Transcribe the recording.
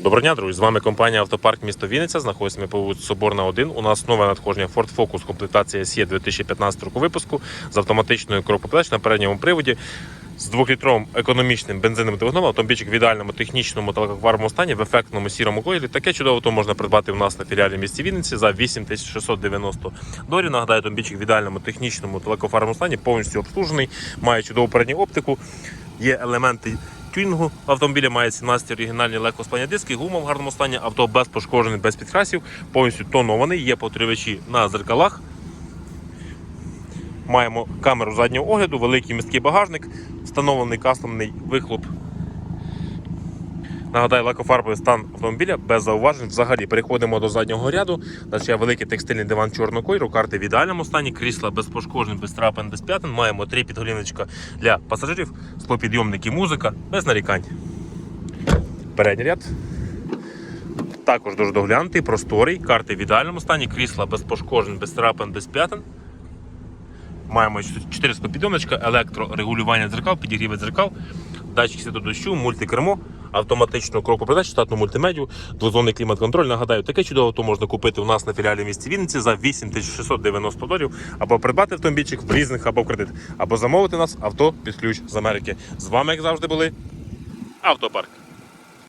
Доброго дня, друзі! З вами компанія Автопарк місто Вінниця. Знаходимося ми по вулиці Соборна 1. У нас нове надходження Ford Focus комплектація SE 2015 року випуску з автоматичною коробкою на передньому приводі. З двохлітровим економічним бензиновим двигуном автомобільчик в ідеальному технічному та легковарному стані в ефектному сірому кольорі. Таке чудове авто можна придбати у нас на філіалі місті Вінниці за 8690 доларів. Нагадаю, автомобільчик в ідеальному технічному та легковарному стані повністю обслужений, має чудову передню оптику, є елементи тюнінгу автомобіля має 17 оригінальні легкосплавні диски, гума в гарному стані, авто без пошкоджень, без підкрасів, повністю тонований, є потривачі на зеркалах. Маємо камеру заднього огляду, великий місткий багажник, встановлений кастомний вихлоп. Нагадаю, лакофарбовий стан автомобіля без зауважень. Взагалі переходимо до заднього ряду. Є великий текстильний диван чорного кольору, карти в ідеальному стані, крісла без пошкоджень, без трапин, без п'ятин. Маємо три підголівничка для пасажирів, склопідйомники, музика, без нарікань. Передній ряд. Також дуже доглянутий, просторий, карти в ідеальному стані, крісла без пошкоджень, без трапин, без п'ятин. Маємо 4 склопідйомничка, електрорегулювання дзеркал, підігріве дзеркал, датчик світу дощу, мультикермо, автоматичну кроку передач, штатну мультимедію, двозонний клімат-контроль. Нагадаю, таке чудове авто можна купити у нас на філіалі в місті Вінниці за 8690 доларів, або придбати автомобільчик в різних або в кредит, або замовити нас авто під ключ з Америки. З вами, як завжди, були Автопарк.